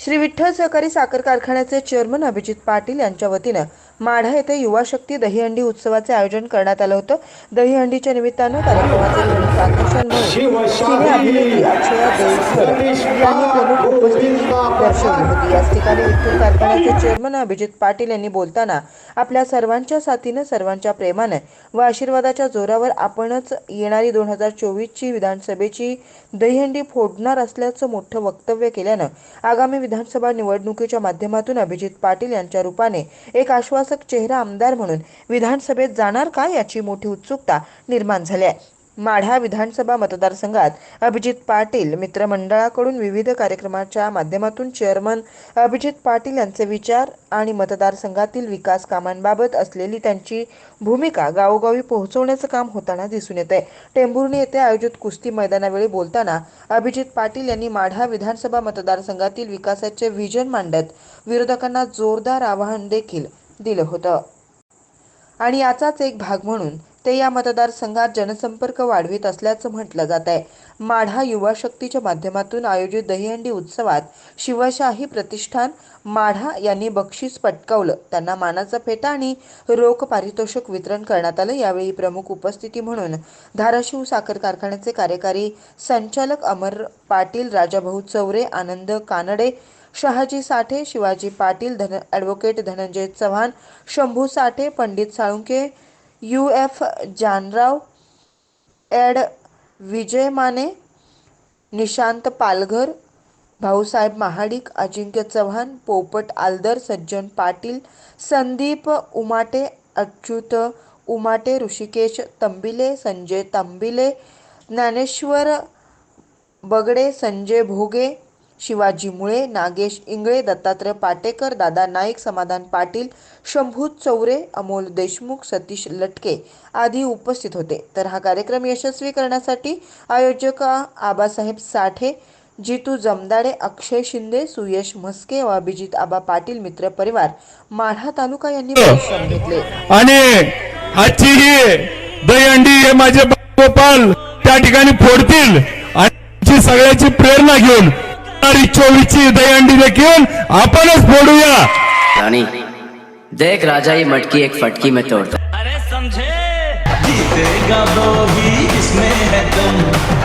श्री विठ्ठल सहकारी साखर कारखान्याचे चेअरमन अभिजित पाटील यांच्या वतीनं माढा येथे युवा शक्ती दहीहंडी उत्सवाचे आयोजन करण्यात आलं होतं. दहीहंडीच्या निमित्तानं कार्यक्रमाचे प्रमुख म्हणून सिने अभिनेत्री अक्षया देवकर यांनी प्रमुख उपस्थिती दर्शवली होती. याच ठिकाणी विठ्ठल कारखान्याचे चेअरमन अभिजित पाटील यांनी बोलताना आपल्या सर्वांच्या साथीनं सर्वांच्या प्रेमानं व आशीर्वादाच्या जोरावर आपणच येणारी दोन हजार चोवीसची विधानसभेची दहीहंडी फोडणार असल्याचं मोठं वक्तव्य केल्यानं आगामी विधानसभा निवडणुकीच्या माध्यमातून अभिजित पाटील यांच्या रूपाने एक विश्वासक चेहरा आमदार म्हणून विधानसभेत जाणार का याची मोठी उत्सुकता निर्माण झाली आहे. माढा विधानसभा मतदारसंघात अभिजित पाटील मित्रमंडळाकडून विविध कार्यक्रमाच्या माध्यमातून चेअरमन अभिजित पाटील यांचे विचार आणि मतदारसंघातील विकास कामांबाबत असलेली त्यांची भूमिका गावोगावी पोहोचवण्याचं काम होताना दिसून येत आहे टेंभुर्णी येथे आयोजित कुस्ती मैदानावेळी बोलताना अभिजित पाटील यांनी माढा विधानसभा मतदारसंघातील विकासाचे व्हिजन मांडत विरोधकांना जोरदार आवाहन देखील दिलं होतं. आणि याचाच एक भाग म्हणून ते या मतदारसंघात जनसंपर्क वाढवित असल्याचं म्हटलं जात आहे. माढा युवा शक्तीच्या माध्यमातून आयोजित दहीहंडी उत्सवात शिवशाही प्रतिष्ठान माढा यांनी बक्षीस पटकावलं. त्यांना मानाचा फेटा आणि रोख पारितोषिक वितरण करण्यात आलं. यावेळी प्रमुख उपस्थिती म्हणून धाराशिव साखर कारखान्याचे कार्यकारी संचालक अमर पाटील राजाभाऊ चौरे आनंद Kanade Shahaji Sathe Shivaji Patil Dhan advocate Dhananjay Chavan Shambhu Sathe Pandit Salunke U F Janrao ad Vijay Mane Nishant Palghar Bhausaheb Mahadik Ajinkya Chavan Popat Aldar Sajjan Patil Sandeep Umate Achyut Umate Rishikesh तंबिले Sanjay तंबिले Dnyaneshwar बगडे संजय भोगे शिवाजी मुळे नागेश इंगळे दत्तात्रय पाटेकर दादा नाईक समाधान पाटील शंभू चौरे अमोल देशमुख सतीश लटके आदी उपस्थित होते. तर हा कार्यक्रम यशस्वी करण्यासाठी आयोजक आबासाहेब साठे जितू जमदाडे अक्षय शिंदे सुयश म्हस्के व अभिजित आबा पाटील मित्र परिवार माढा तालुका यांनी परिश्रम घेतले. आणि आजची ही दहीहंडी हे माझे गोपाल त्या ठिकाणी फोडतील आणि सगळ्याची प्रेरणा घेऊन इच्छोविची फोडूया देख राजा ये मटकी एक फटकी में तोड़ता अरे समझे। जीतेगा वो ही इसमें है तुम।